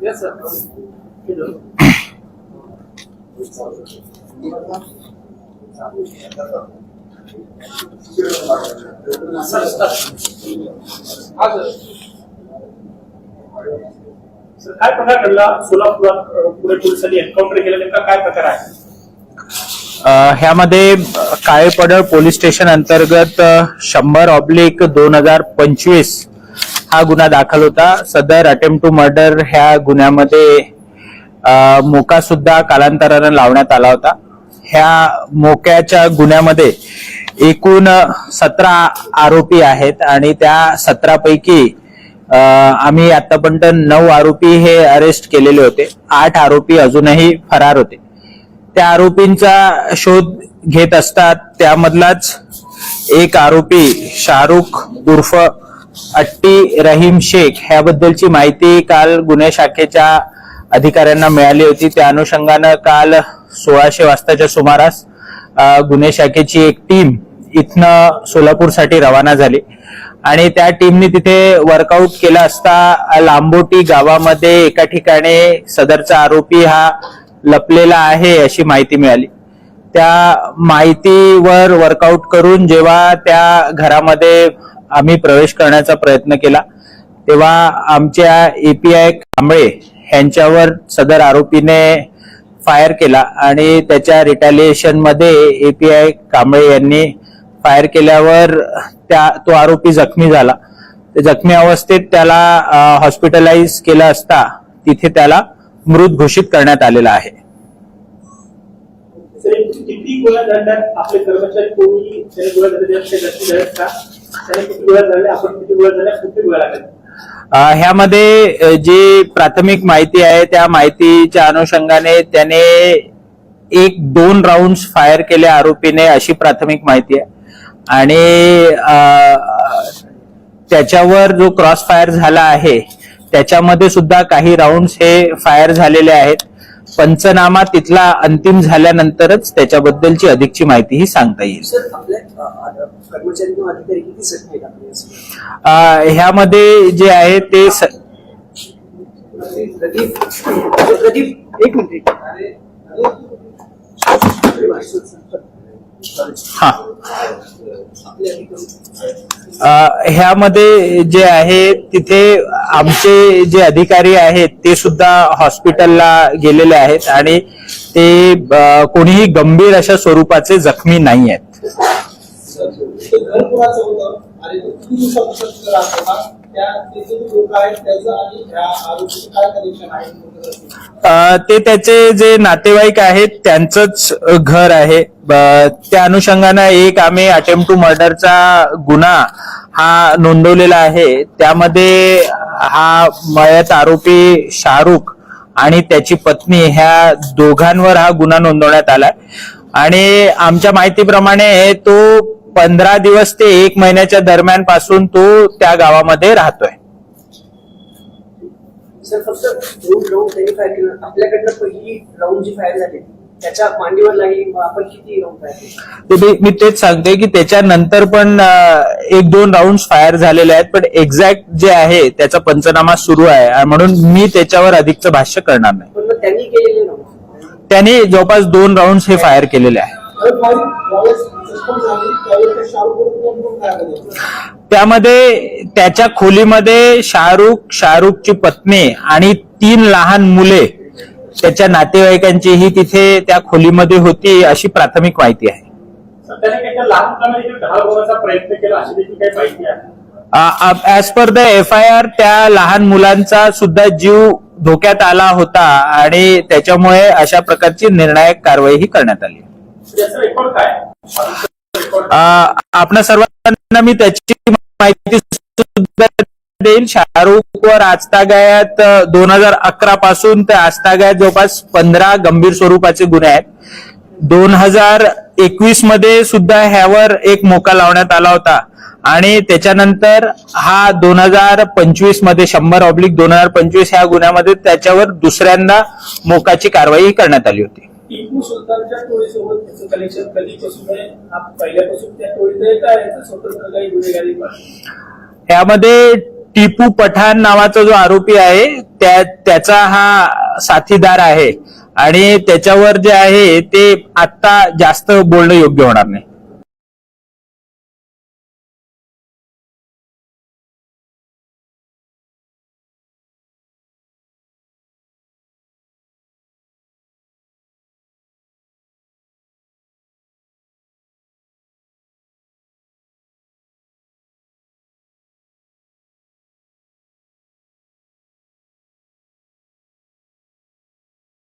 Yes, sir. Sir, sir. हा, sir. Sir, काय प्रकार घडला सोलापुरात अ, पुणे पोलिसांनी एन्काउंटर केलं नेमका काय प्रकार आहे ह्यामध्ये काळेपडळ पोलीस स्टेशन अंतर्गत शंभर ऑब्लिक दोन हजार पंचवीस हा गुन्हा दाखल होता. सदर अटेम्प्ट टू मर्डर ह्या गुन्ह्यामध्ये मोका सुद्धा कालांतरानं लावण्यात आला होता. ह्या मोक्याच्या गुन्ह्यामध्ये एकूण सतरा आरोपी आहेत आणि त्या सतरा पैकी आम्ही आतापर्यंत नऊ आरोपी हे अरेस्ट केलेले होते. आठ आरोपी अजूनही फरार होते. त्या आरोपींचा शोध घेत असतात. त्यामधलाच एक आरोपी शाहरुख उर्फ अट्टी रहीम शेख ह्याबद्दलची माहिती काल गुन्हे शाखेच्या अधिकाऱ्यांना मिळाली होती. त्या अनुषंगानं काल सोळाशे वाजताच्या सुमारास गुन्हे शाखेची एक टीम इथनं सोलापूरसाठी रवाना झाली. आणि त्या टीमने तिथे वर्कआउट केला असता लांबोटी गावामध्ये एका ठिकाणी सदरचा आरोपी हा लपलेला आहे अशी माहिती मिळाली. त्या माहितीवर वर्कआउट करून जेव्हा त्या घरामध्ये आम्ही प्रवेश करण्याचा प्रयत्न केला तेव्हा आमच्या एपीआय कांबळे यांच्यावर सदर आरोपीने फायर केला आणि त्याच्या रिटॅलिएशनमध्ये एपीआय कांबळे यांनी फायर केल्यावर त्या तो आरोपी जखमी झाला. ते जखमी अवस्थेत त्याला हॉस्पिटलाइज केलं असता तिथे त्याला मृत घोषित करण्यात आलेला आहे. ह्यामध्ये जी प्राथमिक माहिती आहे त्या माहितीच्या अनुषंगाने त्याने एक दोन राऊंड फायर केले आरोपीने अशी प्राथमिक माहिती आहे. आणि त्याच्यावर जो क्रॉस फायर झाला आहे त्याच्यामध्ये सुद्धा काही राऊंड हे फायर झालेले आहेत पंचनामा तिथला अंतिम झाल्यानंतरच त्याच्याबद्दलची अधिकची माहिती ही सांगता येईल ह्यामध्ये जे आहे ते एक मिनिट हा. ह्यामध्ये जे आहे तिथे आमचे जे अधिकारी आहेत ते सुद्धा हॉस्पिटलला गेलेले आहेत आणि ते कोणीही गंभीर अशा स्वरूपाचे जखमी नाही आहेत. ते त्याचे जे नातेवाईक आहेत त्यांचंच घर आहे. त्या अनुषंगानं एक आम्ही अटेम्प्ट टू मर्डरचा गुन्हा हा नोंदवलेला आहे. त्यामध्ये हा मयत आरोपी शाहरुख आणि त्याची पत्नी ह्या दोघांवर हा गुन्हा नोंदवण्यात आलाय. आणि आमच्या माहितीप्रमाणे तो पंधरा दिवस ते एक महिन्याच्या दरम्यानपासून तो त्या गावामध्ये राहतोय. सर फक्त दोन राऊंड त्यांनी फायर केलं. आपल्याकडनं पहिली राऊंड जी फायर झाली त्याच्या मांडीवर लागली मग आपण किती राऊंड फायर केले? ते मी तेच सांगतोय की त्याच्यानंतर पण एक दोन राऊंड फायर झालेले आहेत पण एक्झॅक्ट जे आहे त्याचा पंचनामा सुरू आहे म्हणून मी त्याच्यावर अधिकचं भाष्य करणार नाही. त्यांनी केलेले त्याने जवळपास दोन राऊंड हे फायर केलेले आहे त्यामध्ये त्याच्या खोलीमध्ये शाहरुख शाहरुखची पत्नी आणि तीन लहान मुले त्याच्या नातेवाईकांचीही तिथे त्या खोलीमध्ये होती अशी प्राथमिक माहिती आहे. As per the F I R त्या लहान मुलांचा सुद्धा जीव धोक्यात आला होता आणि त्याच्यामुळे अशा प्रकारची निर्णायक कारवाई ही करण्यात आली. याचा आपणा सर्वांना मी त्याची माहिती देईल शाहरुख वर आजतागायत दोन हजार अकरा पासून ते आजतागायत जवळपास पंधरा गंभीर स्वरूपाचे गुन्हे आहेत. दोन हजार एकवीसमध्ये सुद्धा ह्यावर एक मोका लावण्यात आला होता. आणि त्याच्यानंतर हा दोन हजार पंचवीसमध्ये शंभर ऑब्लिक दोन हजार पंचवीस ह्या गुन्ह्यामध्ये त्याच्यावर दुसऱ्यांदा मोकाची कारवाई करण्यात आली होती. टिपू सुलतानच्या टोळीसोबत त्याचं कनेक्शन कधीपासून आहे हा पहिल्यापासून त्या टोळीत आहे का याचं स्वतंत्र काही गुन्हेगारी पण यामध्ये टिपू पठाण नावाचा जो आरोपी आहे त्या त्याचा हा साथीदार आहे. आणि त्याच्यावर जे आहे ते आता जास्त बोलणं योग्य होणार नाही.